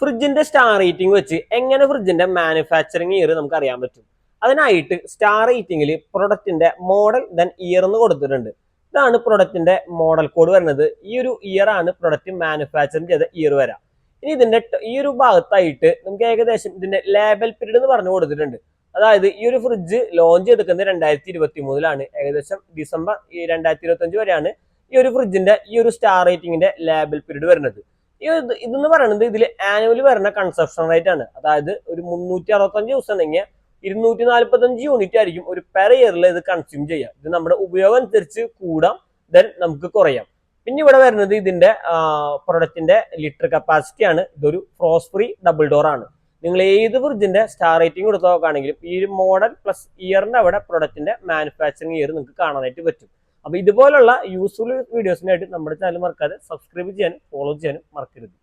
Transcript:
ഫ്രിഡ്ജിന്റെ star rating വെച്ച് എങ്ങനെ ഫ്രിഡ്ജിന്റെ manufacturing year നമുക്ക് അറിയാൻ പറ്റും? അതിനായിട്ട് സ്റ്റാർ റേറ്റിംഗിൽ പ്രൊഡക്റ്റിന്റെ മോഡൽ ദെൻ ഇയർ എന്ന് കൊടുത്തിട്ടുണ്ട്. ഇതാണ് പ്രൊഡക്റ്റിന്റെ മോഡൽ കോഡ് വരുന്നത്. ഈ ഒരു ഇയർ ആണ് പ്രൊഡക്റ്റ് മാനുഫാക്ചറിങ് ചെയ്ത ഇയർ വരാം. ഇനി ഇതിന്റെ ഈ ഒരു ഭാഗത്തായിട്ട് നമുക്ക് ഏകദേശം ഇതിന്റെ ലേബൽ പീരീഡ് എന്ന് പറഞ്ഞു കൊടുത്തിട്ടുണ്ട്. അതായത് ഈ ഒരു ഫ്രിഡ്ജ് ലോഞ്ച് ചെയ്തിരിക്കുന്നത് രണ്ടായിരത്തി ഇരുപത്തി മൂന്നിലാണ് ഏകദേശം ഡിസംബർ രണ്ടായിരത്തി ഇരുപത്തി അഞ്ച് വരെയാണ് ഈ ഒരു ഫ്രിഡ്ജിന്റെ ഈ ഒരു സ്റ്റാർ റേറ്റിംഗിന്റെ ലേബൽ പീരീഡ് വരുന്നത്. ഈ ഇത് ഇതെന്ന് പറയുന്നത് ഇതിൽ ആനുവലി വരുന്ന കൺസപ്ഷൻ റേറ്റ് ആണ്. അതായത് ഒരു മുന്നൂറ്റി അറുപത്തഞ്ച് ദിവസം ഉണ്ടെങ്കിൽ ഇരുന്നൂറ്റി നാല്പത്തഞ്ച് യൂണിറ്റ് ആയിരിക്കും ഒരു പെർ ഇയറിൽ ഇത് കൺസ്യൂം ചെയ്യാം. ഇത് നമ്മുടെ ഉപയോഗം അനുസരിച്ച് കൂടാം ദെൻ നമുക്ക് കുറയാം. പിന്നെ ഇവിടെ വരുന്നത് ഇതിന്റെ പ്രൊഡക്റ്റിന്റെ ലിറ്റർ കപ്പാസിറ്റി ആണ്. ഇതൊരു ഫ്രോസ് ഫ്രീ ഡബിൾ ഡോർ ആണ്. നിങ്ങൾ ഏത് ഫ്രിഡ്ജിന്റെ സ്റ്റാർ റേറ്റിംഗ് കൊടുത്ത് നോക്കുകയാണെങ്കിലും ഈ ഒരു മോഡൽ പ്ലസ് ഇയറിന്റെ അവിടെ പ്രൊഡക്റ്റിന്റെ മാനുഫാക്ചറിങ് ഇയർ നിങ്ങൾക്ക് കാണാനായിട്ട് പറ്റും. അപ്പൊ ഇതുപോലുള്ള യൂസ്ഫുൾ വീഡിയോസിനായിട്ട് നമ്മുടെ ചാനൽ മറക്കാതെ സബ്സ്ക്രൈബ് ചെയ്യാനും ഫോളോ ചെയ്യാനും മറക്കരുത്.